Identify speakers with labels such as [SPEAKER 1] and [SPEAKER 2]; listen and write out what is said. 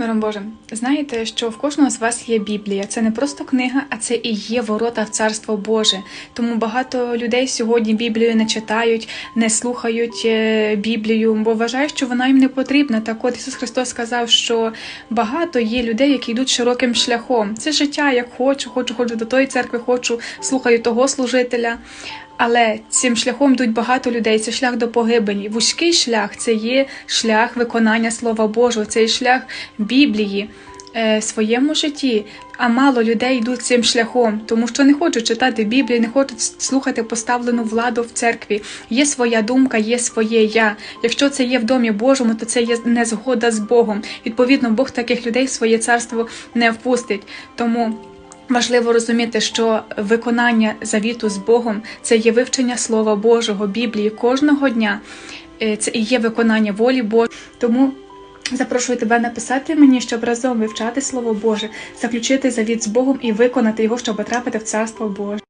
[SPEAKER 1] Миром Божим, знаєте, що в кожного з вас є Біблія. Це не просто книга, а це і є ворота в Царство Боже. Тому багато людей сьогодні Біблію не читають, не слухають е, Біблію, бо вважають, що вона їм не потрібна. Так от Ісус Христос сказав, що багато є людей, які йдуть широким шляхом. Це життя, як хочу, хочу, ходжу до тої церкви, хочу, слухаю того служителя. Але цим шляхом йдуть багато людей. Це шлях до погибелі. Вузький шлях це є шлях виконання Слова Божого, це є шлях Біблії е, своєму житті. А мало людей йдуть цим шляхом, тому що не хочуть читати Біблію, не хочуть слухати поставлену владу в церкві. Є своя думка, є своє я. Якщо це є в домі Божому, то це є незгода з Богом. Відповідно, Бог таких людей в своє царство не впустить. Тому. Важливо розуміти, що виконання завіту з Богом це є вивчення Слова Божого, Біблії кожного дня. Е, Це і є виконання волі Божої. Тому запрошую тебе написати мені, щоб разом вивчати Слово Боже, заключити завіт з Богом і виконати його, щоб потрапити в Царство Боже.